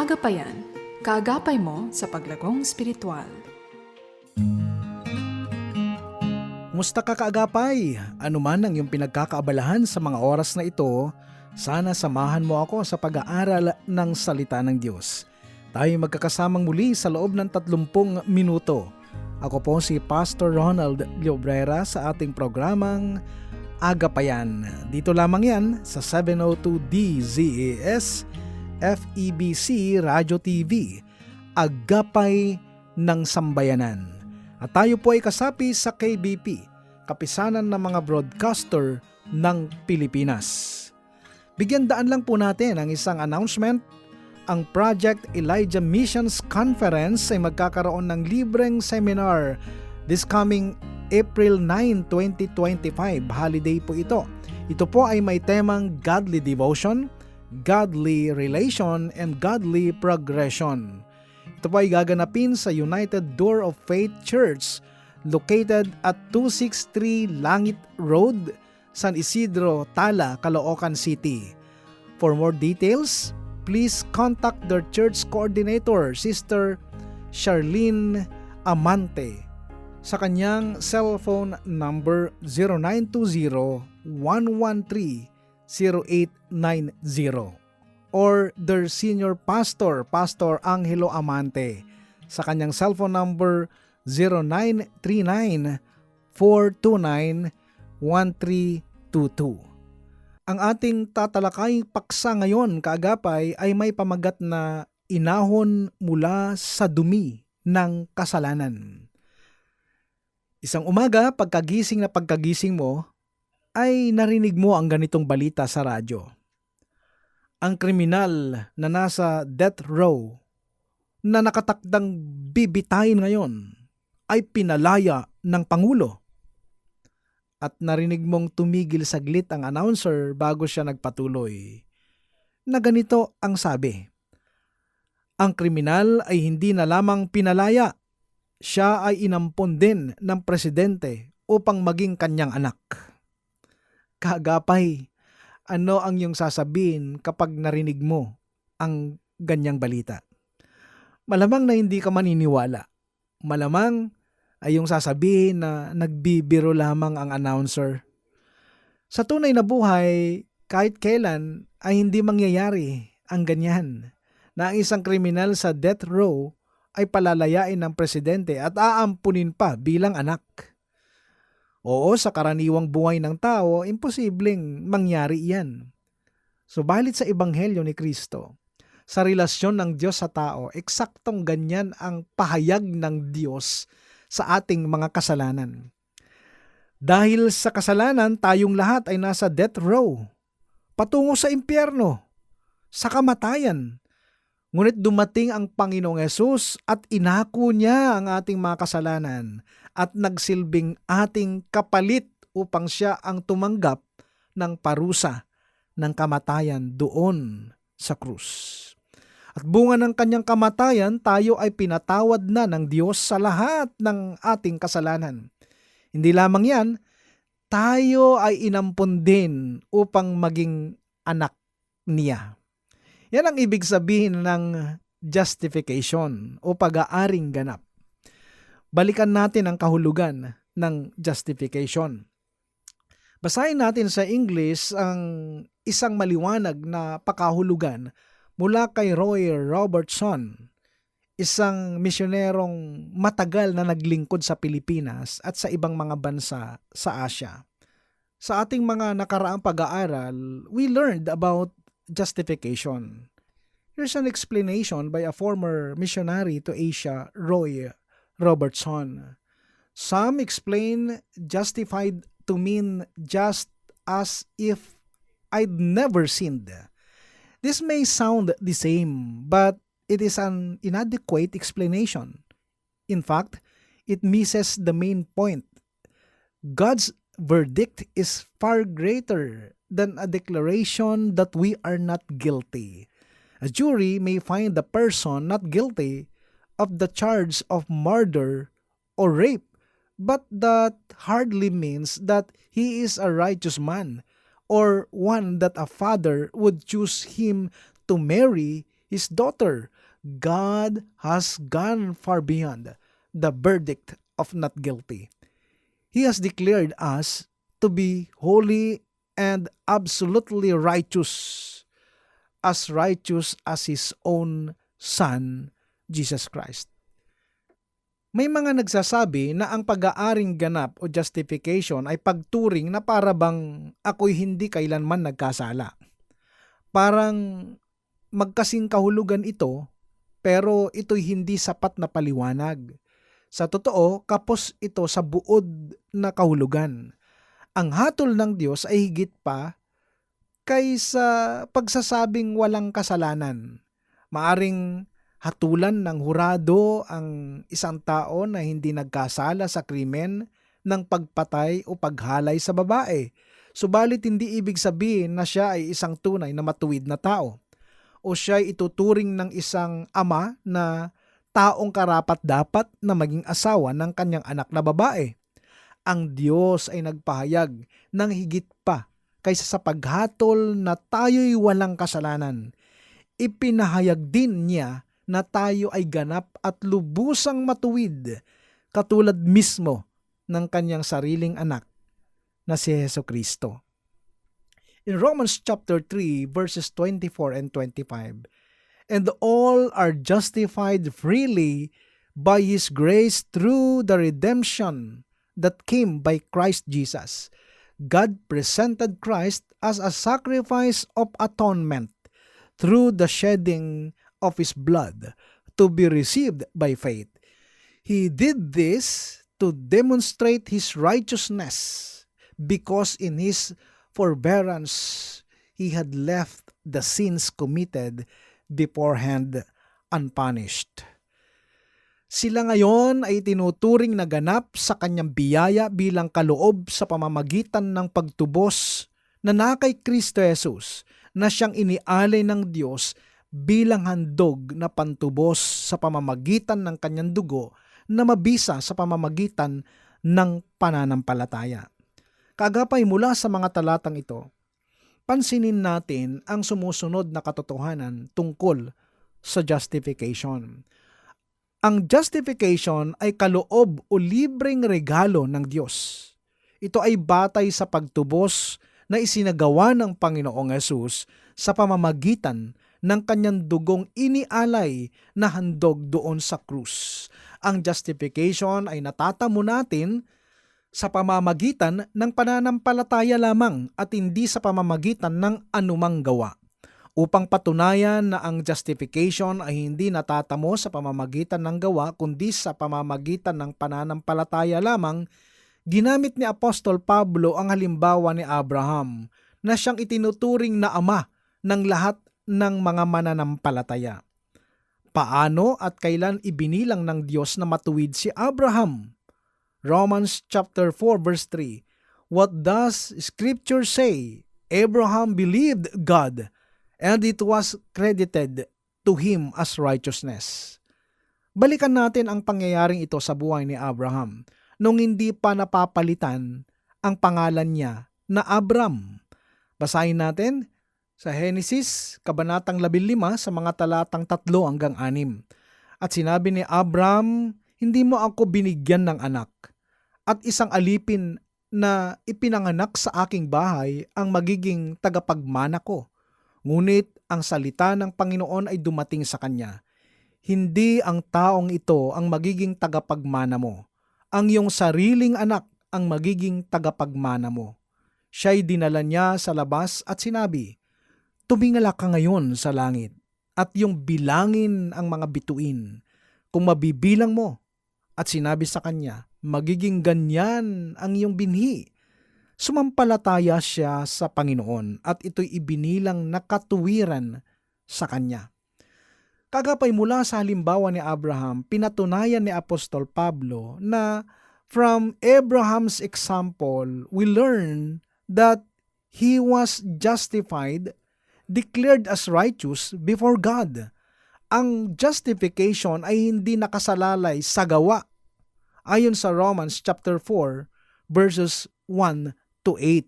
Agapayan, kaagapay mo sa paglagong spiritual. Musta ka kaagapay? Ano man ang iyong pinagkakaabalahan sa mga oras na ito, sana samahan mo ako sa pag-aaral ng salita ng Diyos. Tayo magkakasamang muli sa loob ng 30 minuto. Ako po si Pastor Ronald Llobrera sa ating programang Agapayan. Dito lamang yan sa 702 DZAS FEBC Radio TV. Agapay ng Sambayanan. At tayo po ay kasapi sa KBP, Kapisanan ng mga Broadcaster ng Pilipinas. Bigyan daan lang po natin ang isang announcement. Ang Project Elijah Missions Conference ay magkakaroon ng libreng seminar this coming April 9, 2025. Holiday po ito. Ito po ay may temang Godly Devotion, Godly Relation, and Godly Progression. Ito po ay gaganapin sa United Door of Faith Church located at 263 Langit Road, San Isidro, Tala, Caloocan City. For more details, please contact their church coordinator, Sister Charlene Amante, sa kanyang cellphone number 0920-113-0890 or their senior pastor, Pastor Angelo Amante, sa kanyang cellphone number 0939-429-1322. Ang ating tatalakaying paksa ngayon, kaagapay, ay may pamagat na inahon mula sa dumi ng kasalanan. Isang umaga, pagkagising na pagkagising mo, ay narinig mo ang ganitong balita sa radyo. Ang kriminal na nasa death row na nakatakdang bibitayin ngayon ay pinalaya ng Pangulo. At narinig mong tumigil saglit ang announcer bago siya nagpatuloy. Na ganito ang sabi. Ang kriminal ay hindi na lamang pinalaya, siya ay inampon din ng presidente upang maging kanyang anak. Kagapay, ano ang iyong sasabihin kapag narinig mo ang ganyang balita? Malamang na hindi ka maniniwala. Malamang ay yung sasabihin na nagbibiro lamang ang announcer. Sa tunay na buhay, kahit kailan ay hindi mangyayari ang ganyan na ang isang kriminal sa death row ay palalayain ng presidente at aampunin pa bilang anak. Oo, sa karaniwang buhay ng tao, imposibleng mangyari iyan. Subalit sa Ebanghelyo ni Kristo, sa relasyon ng Diyos sa tao, eksaktong ganyan ang pahayag ng Diyos sa ating mga kasalanan. Dahil sa kasalanan, tayong lahat ay nasa death row, patungo sa impyerno, sa kamatayan. Ngunit dumating ang Panginoong Yesus at inako niya ang ating mga kasalanan at nagsilbing ating kapalit upang siya ang tumanggap ng parusa ng kamatayan doon sa krus. At bunga ng kanyang kamatayan, tayo ay pinatawad na ng Diyos sa lahat ng ating kasalanan. Hindi lamang yan, tayo ay inampun din upang maging anak niya. Yan ang ibig sabihin ng justification o pag-aaring ganap. Balikan natin ang kahulugan ng justification. Basahin natin sa English ang isang maliwanag na pakahulugan mula kay Roy Robertson, isang misyonerong matagal na naglingkod sa Pilipinas at sa ibang mga bansa sa Asia. Sa ating mga nakaraang pag-aaral, we learned about justification. Here's an explanation by a former missionary to Asia, Roy Robertson. Some explain justified to mean just as if I'd never sinned. This may sound the same, but it is an inadequate explanation. In fact, it misses the main point. God's verdict is far greater than a declaration that we are not guilty. A jury may find the person not guilty of the charge of murder or rape, but that hardly means that he is a righteous man or one that a father would choose him to marry his daughter. God has gone far beyond the verdict of not guilty. He has declared us to be holy and absolutely righteous, as righteous as His own Son, Jesus Christ. May mga nagsasabi na ang pag-aaring ganap o justification ay pagturing na para bang ako'y hindi kailanman nagkasala. Parang magkasing kahulugan ito pero ito'y hindi sapat na paliwanag. Sa totoo, kapos ito sa buod na kahulugan. Ang hatol ng Diyos ay higit pa kaysa pagsasabing walang kasalanan. Maaring hatulan ng hurado ang isang tao na hindi nagkasala sa krimen ng pagpatay o paghalay sa babae. Subalit hindi ibig sabihin na siya ay isang tunay na matuwid na tao. O siya ay ituturing ng isang ama na taong karapat dapat na maging asawa ng kanyang anak na babae. Ang Diyos ay nagpahayag ng higit pa kaysa sa paghatol na tayo'y walang kasalanan. Ipinahayag din niya na tayo ay ganap at lubusang matuwid katulad mismo ng kanyang sariling anak na si Heso Kristo. In Romans chapter 3 verses 24 and 25, and all are justified freely by his grace through the redemption that came by Christ Jesus. God presented Christ as a sacrifice of atonement through the shedding of his blood to be received by faith. He did this to demonstrate his righteousness because in his forbearance he had left the sins committed beforehand unpunished. Sila ngayon ay tinuturing na ganap sa kanyang biyaya bilang kaloob sa pamamagitan ng pagtubos na nakay Kristo Jesus na siyang inialay ng Diyos bilang handog na pantubos sa pamamagitan ng kanyang dugo na mabisa sa pamamagitan ng pananampalataya. Kagapay mula sa mga talatang ito, pansinin natin ang sumusunod na katotohanan tungkol sa justification. Ang justification ay kaloob o libreng regalo ng Diyos. Ito ay batay sa pagtubos na isinagawa ng Panginoong Yesus sa pamamagitan ng kanyang dugong inialay na handog doon sa krus. Ang justification ay natatamo natin sa pamamagitan ng pananampalataya lamang at hindi sa pamamagitan ng anumang gawa. Upang patunayan na ang justification ay hindi natatamo sa pamamagitan ng gawa kundi sa pamamagitan ng pananampalataya lamang, ginamit ni Apostol Pablo ang halimbawa ni Abraham na siyang itinuturing na ama ng lahat ng mga mananampalataya. Paano at kailan ibinilang ng Diyos na matuwid si Abraham? Romans chapter 4 verse 3. What does scripture say? Abraham believed God and it was credited to him as righteousness. Balikan natin ang pangyayaring ito sa buhay ni Abraham nung hindi pa napapalitan ang pangalan niya na Abram. Basahin natin sa Genesis, Kabanatang 15 sa mga talatang 3 hanggang 6. At sinabi ni Abram, hindi mo ako binigyan ng anak. At isang alipin na ipinanganak sa aking bahay ang magiging tagapagmana ko. Ngunit ang salita ng Panginoon ay dumating sa kanya. Hindi ang taong ito ang magiging tagapagmana mo. Ang iyong sariling anak ang magiging tagapagmana mo. Siya'y dinala niya sa labas at sinabi, Tumingala ka ngayon sa langit at yung bilangin ang mga bituin. Kung mabibilang mo at sinabi sa kanya, magiging ganyan ang iyong binhi. Sumampalataya siya sa Panginoon at ito'y ibinilang nakatuwiran sa kanya. Kagapay mula sa halimbawa ni Abraham, pinatunayan ni Apostol Pablo na from Abraham's example, we learn that he was justified declared as righteous before God. Ang justification ay hindi nakasalalay sa gawa. Ayon sa Romans chapter 4 verses 1 to 8.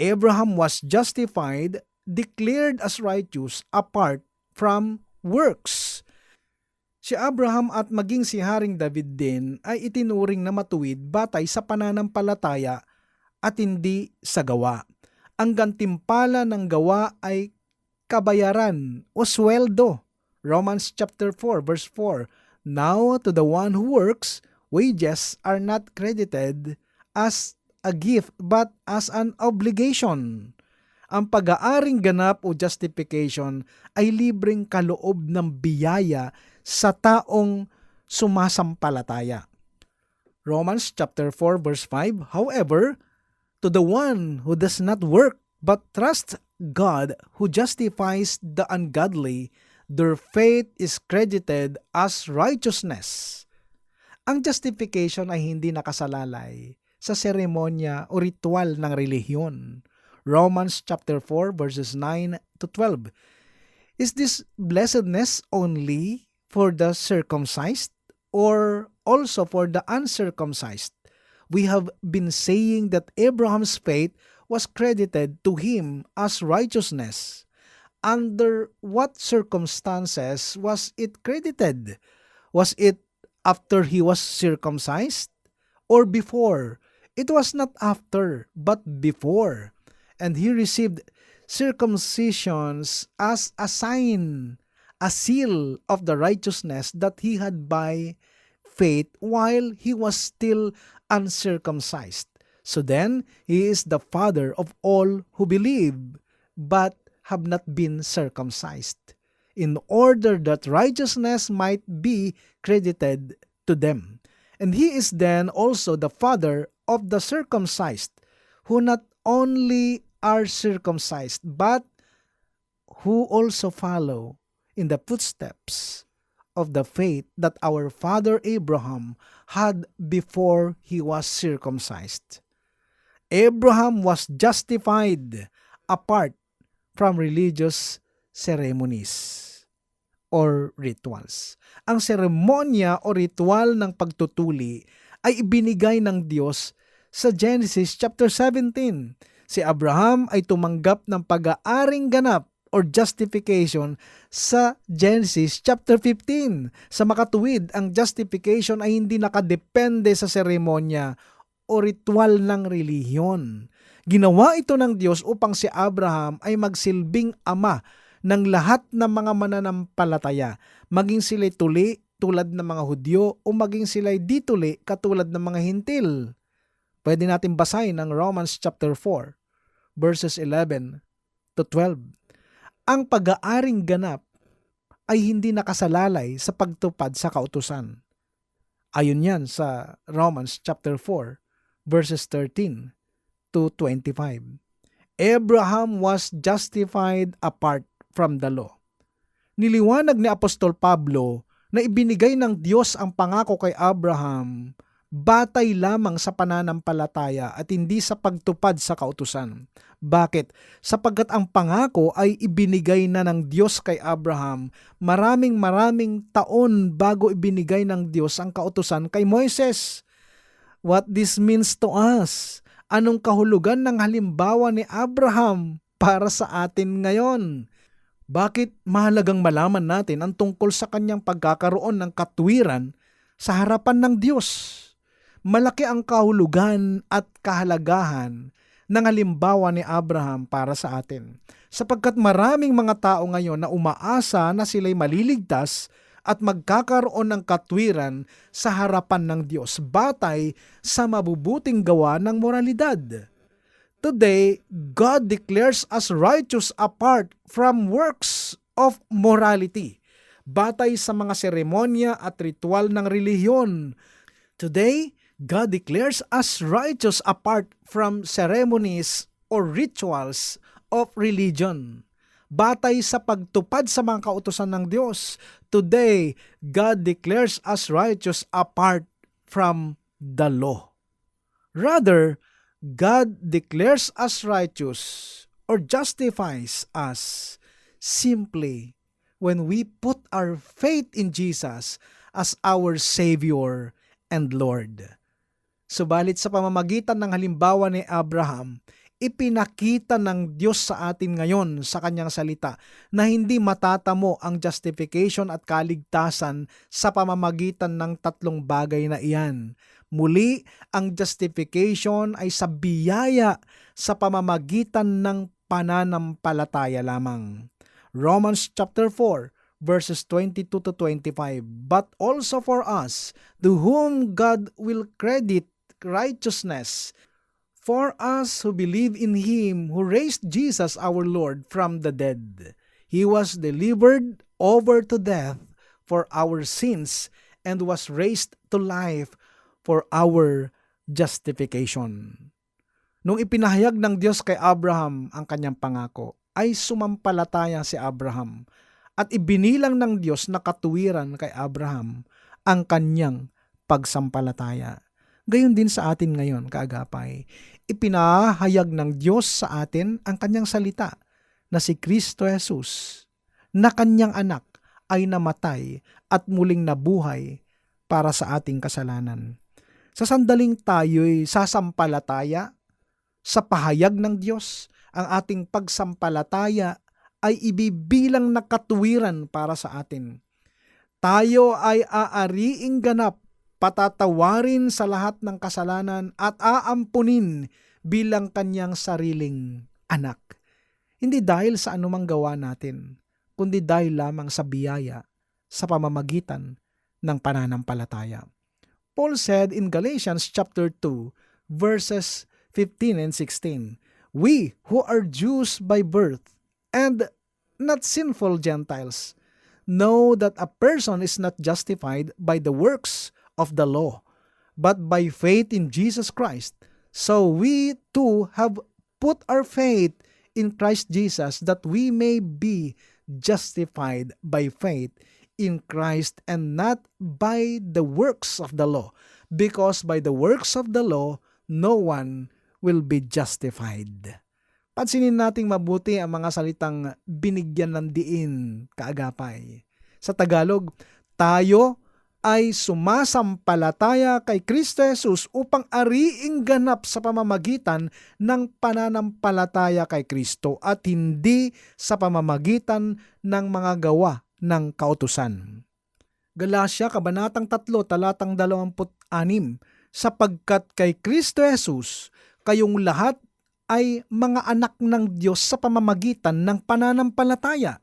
Abraham was justified, declared as righteous apart from works. Si Abraham at maging si Haring David din ay itinuring na matuwid batay sa pananampalataya at hindi sa gawa. Ang gantimpala ng gawa ay kabayaran o sweldo. Romans chapter 4 verse 4. Now to the one who works, wages are not credited as a gift but as an obligation. Ang pag-aaring ganap o justification ay libreng kaloob ng biyaya sa taong sumasampalataya. Romans chapter 4 verse 5 However, to the one who does not work but trusts God who justifies the ungodly, their faith is credited as righteousness. Ang justification ay hindi nakasalalay sa seremonya o ritual ng relihiyon. Romans chapter 4 verses 9 to 12. Is this blessedness only for the circumcised or also for the uncircumcised? We have been saying that Abraham's faith was credited to him as righteousness. Under what circumstances was it credited? Was it after he was circumcised or before? It was not after, but before. And he received circumcisions as a sign, a seal of the righteousness that he had by faith while he was still uncircumcised. So then, he is the father of all who believe, but have not been circumcised, in order that righteousness might be credited to them. And he is then also the father of the circumcised, who not only are circumcised, but who also follow in the footsteps of the faith that our father Abraham had before he was circumcised. Abraham was justified apart from religious ceremonies or rituals. Ang seremonya o ritual ng pagtutuli ay ibinigay ng Diyos sa Genesis chapter 17. Si Abraham ay tumanggap ng pag-aaring ganap or justification sa Genesis chapter 15. Sa makatuwid, ang justification ay hindi nakadepende sa seremonya o ritual ng relihiyon. Ginawa ito ng Diyos upang si Abraham ay magsilbing ama ng lahat ng mga mananampalataya, maging sila'y tuli tulad ng mga Hudyo o maging sila'y dituli katulad ng mga Hintil. Pwede natin basahin ang Romans chapter 4 verses 11 to 12. Ang pag-aaring ganap ay hindi nakasalalay sa pagtupad sa kautusan. Ayon yan sa Romans chapter 4 verses 13 to 25. Abraham was justified apart from the law. Niliwanag ni Apostol Pablo na ibinigay ng Diyos ang pangako kay Abraham batay lamang sa pananampalataya at hindi sa pagtupad sa kautusan. Bakit? Sapagkat ang pangako ay ibinigay na ng Diyos kay Abraham maraming maraming taon bago ibinigay ng Diyos ang kautusan kay Moises. What this means to us? Anong kahulugan ng halimbawa ni Abraham para sa atin ngayon? Bakit mahalagang malaman natin ang tungkol sa kanyang pagkakaroon ng katwiran sa harapan ng Diyos? Malaki ang kahulugan at kahalagahan ng halimbawa ni Abraham para sa atin. Sapagkat maraming mga tao ngayon na umaasa na sila'y maliligtas at magkakaroon ng katwiran sa harapan ng Diyos batay sa mabubuting gawa ng moralidad. Today, God declares us righteous apart from works of morality, batay sa mga seremonya at ritual ng relihiyon. Today, God declares us righteous apart from ceremonies or rituals of religion. Batay sa pagtupad sa mga kautosan ng Diyos, today, God declares us righteous apart from the law. Rather, God declares us righteous or justifies us simply when we put our faith in Jesus as our Savior and Lord. Subalit sa pamamagitan ng halimbawa ni Abraham, ipinakita ng Diyos sa atin ngayon sa kanyang salita na hindi matatamo ang justification at kaligtasan sa pamamagitan ng tatlong bagay na iyan. Muli, ang justification ay sa biyaya sa pamamagitan ng pananampalataya lamang. Romans chapter 4 verses 22 to 25 But also for us to whom God will credit righteousness for us who believe in him who raised Jesus our Lord from the dead. He was delivered over to death for our sins and was raised to life for our justification. Nung ipinahayag ng Diyos kay Abraham ang kanyang pangako, ay sumampalataya si Abraham at ibinilang ng Diyos na katuwiran kay Abraham ang kanyang pagsampalataya. Gayon din sa atin ngayon, kaagapay. Ipinahayag ng Diyos sa atin ang kanyang salita na si Kristo Jesus na kanyang anak ay namatay at muling nabuhay para sa ating kasalanan. Sa sandaling tayo'y sasampalataya sa pahayag ng Diyos, ang ating pagsampalataya ay ibibilang na katuwiran para sa atin. Tayo ay aariing ganap, patatawarin sa lahat ng kasalanan at aampunin bilang kanyang sariling anak. Hindi dahil sa anumang gawa natin, kundi dahil lamang sa biyaya sa pamamagitan ng pananampalataya. Paul said in Galatians chapter 2 verses 15 and 16, We who are Jews by birth and not sinful Gentiles know that a person is not justified by the works of the law, but by faith in Jesus Christ. So we too have put our faith in Christ Jesus that we may be justified by faith in Christ and not by the works of the law, because by the works of the law no one will be justified. Pansinin nating mabuti ang mga salitang binigyan ng diin, kaagapay. Sa Tagalog, tayo ay sumasampalataya kay Kristo Jesus upang ariing ganap sa pamamagitan ng pananampalataya kay Kristo at hindi sa pamamagitan ng mga gawa ng kautusan. Galasya, Kabanatang 3, Talatang 26, sapagkat kay Kristo Jesus, kayong lahat ay mga anak ng Diyos sa pamamagitan ng pananampalataya.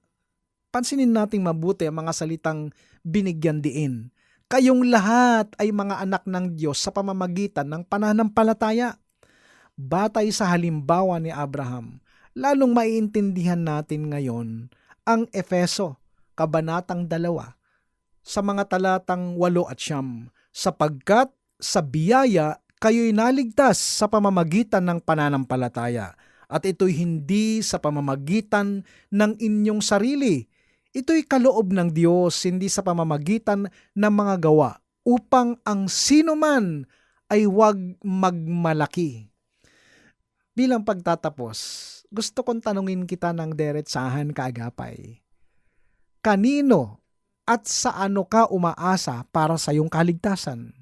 Pansinin nating mabuti ang mga salitang binigyan diin. Kayong lahat ay mga anak ng Diyos sa pamamagitan ng pananampalataya. Batay sa halimbawa ni Abraham, lalong maiintindihan natin ngayon ang Efeso, Kabanatang 2, sa mga talatang 8 at siyam, sapagkat sa biyaya kayo'y naligtas sa pamamagitan ng pananampalataya at ito'y hindi sa pamamagitan ng inyong sarili. Ito'y kaloob ng Diyos, hindi sa pamamagitan ng mga gawa, upang ang sino man ay huwag magmalaki. Bilang pagtatapos, gusto kong tanungin kita ng deretsahan kaagapay. Kanino at sa ano ka umaasa para sa iyong kaligtasan?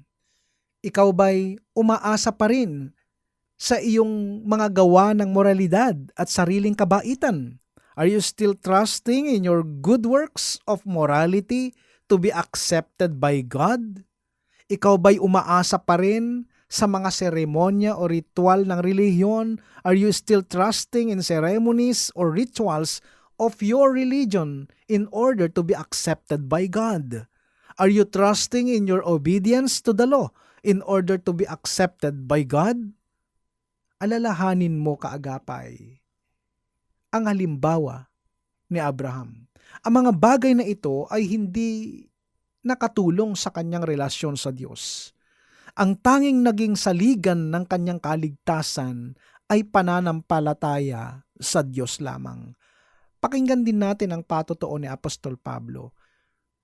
Ikaw ba'y umaasa pa rin sa iyong mga gawa ng moralidad at sariling kabaitan? Are you still trusting in your good works of morality to be accepted by God? Ikaw ba'y umaasa pa rin sa mga seremonya o ritual ng relihiyon? Are you still trusting in ceremonies or rituals of your religion in order to be accepted by God? Are you trusting in your obedience to the law in order to be accepted by God? Alalahanin mo kaagapay ang halimbawa ni Abraham. Ang mga bagay na ito ay hindi nakatulong sa kanyang relasyon sa Diyos. Ang tanging naging saligan ng kanyang kaligtasan ay pananampalataya sa Diyos lamang. Pakinggan din natin ang patotoo ni Apostol Pablo.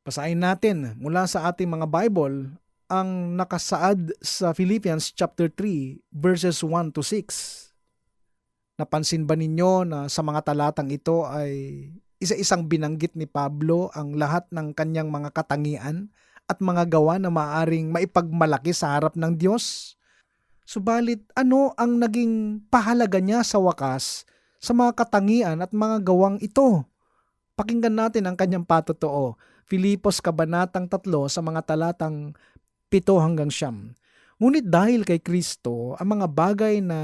Pasahin natin mula sa ating mga Bible ang nakasaad sa Philippians chapter 3 verses 1 to 6. Napansin ba ninyo na sa mga talatang ito ay isa-isang binanggit ni Pablo ang lahat ng kanyang mga katangian at mga gawa na maaring maipagmalaki sa harap ng Diyos? Subalit ano ang naging pahalaga niya sa wakas sa mga katangian at mga gawang ito? Pakinggan natin ang kanyang patotoo. Filipos Kabanatang 3 sa mga talatang 7 hanggang siyam. Ngunit dahil kay Kristo, ang mga bagay na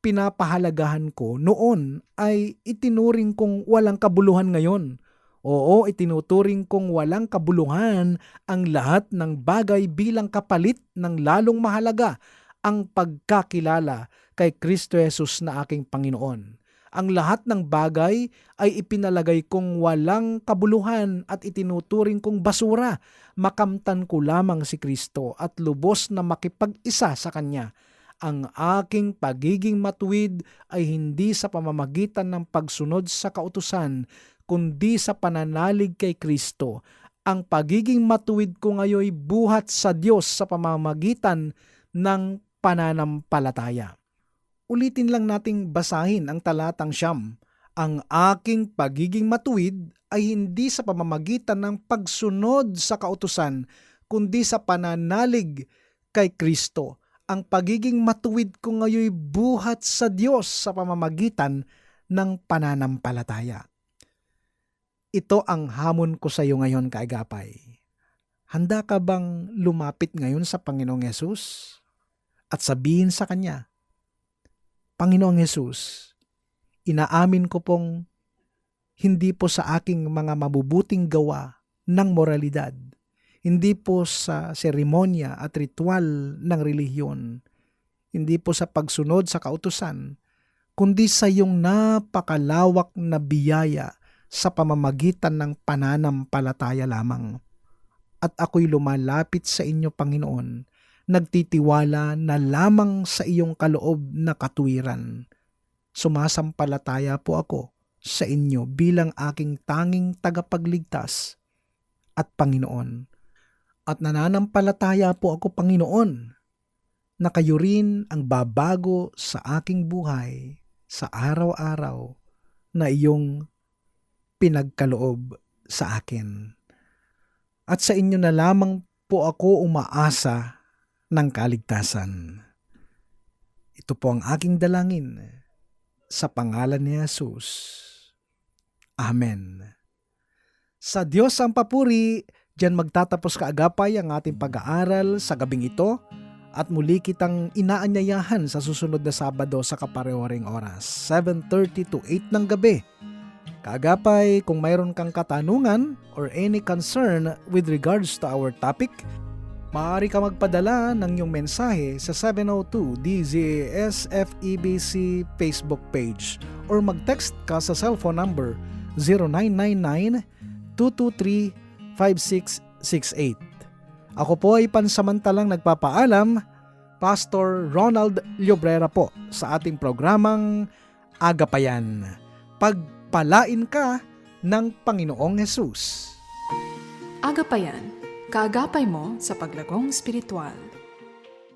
pinapahalagahan ko noon ay itinuring kong walang kabuluhan ngayon. Oo, itinuturing kong walang kabuluhan ang lahat ng bagay bilang kapalit ng lalong mahalaga ang pagkakilala kay Kristo Jesus na aking Panginoon. Ang lahat ng bagay ay ipinalagay kong walang kabuluhan at itinuturing kong basura. Makamtan ko lamang si Kristo at lubos na makipag-isa sa Kanya. Ang aking pagiging matuwid ay hindi sa pamamagitan ng pagsunod sa kautusan, kundi sa pananalig kay Kristo. Ang pagiging matuwid ko ngayoy buhat sa Diyos sa pamamagitan ng pananampalataya. Ulitin lang nating basahin ang talatang siyam. Ang aking pagiging matuwid ay hindi sa pamamagitan ng pagsunod sa kautusan, kundi sa pananalig kay Kristo. Ang pagiging matuwid ko ngayoy buhat sa Diyos sa pamamagitan ng pananampalataya. Ito ang hamon ko sa iyo ngayon, kaagapay. Handa ka bang lumapit ngayon sa Panginoong Yesus at sabihin sa Kanya, Panginoong Yesus, inaamin ko pong hindi po sa aking mga mabubuting gawa ng moralidad, hindi po sa seremonya at ritual ng relihiyon, hindi po sa pagsunod sa kautusan, kundi sa iyong napakalawak na biyaya sa pamamagitan ng pananampalataya lamang. At ako'y lumalapit sa inyo, Panginoon, nagtitiwala na lamang sa iyong kaloob na katuwiran. Sumasampalataya po ako sa inyo bilang aking tanging tagapagligtas at Panginoon. At nananampalataya po ako, Panginoon, na kayo rin ang babago sa aking buhay sa araw-araw na iyong pinagkaloob sa akin. At sa inyo na lamang po ako umaasa ng kaligtasan. Ito po ang aking dalangin sa pangalan ni Jesus. Amen. Sa Diyos ang papuri, diyan magtatapos kaagapay ang ating pag-aaral sa gabing ito at muli kitang inaanyayahan sa susunod na Sabado sa kaparehoreng oras, 7.30 to 8 ng gabi. Kaagapay, kung mayroon kang katanungan or any concern with regards to our topic, maaari ka magpadala ng iyong mensahe sa 702 DZSFEBC E Facebook page or mag-text ka sa cellphone number 0999-223-5668. Ako po ay pansamantalang nagpapaalam, Pastor Ronald Llobrera po sa ating programang Agapayan. Pagpalain ka ng Panginoong Hesus. Agapayan, kaagapay mo sa paglagong spiritual.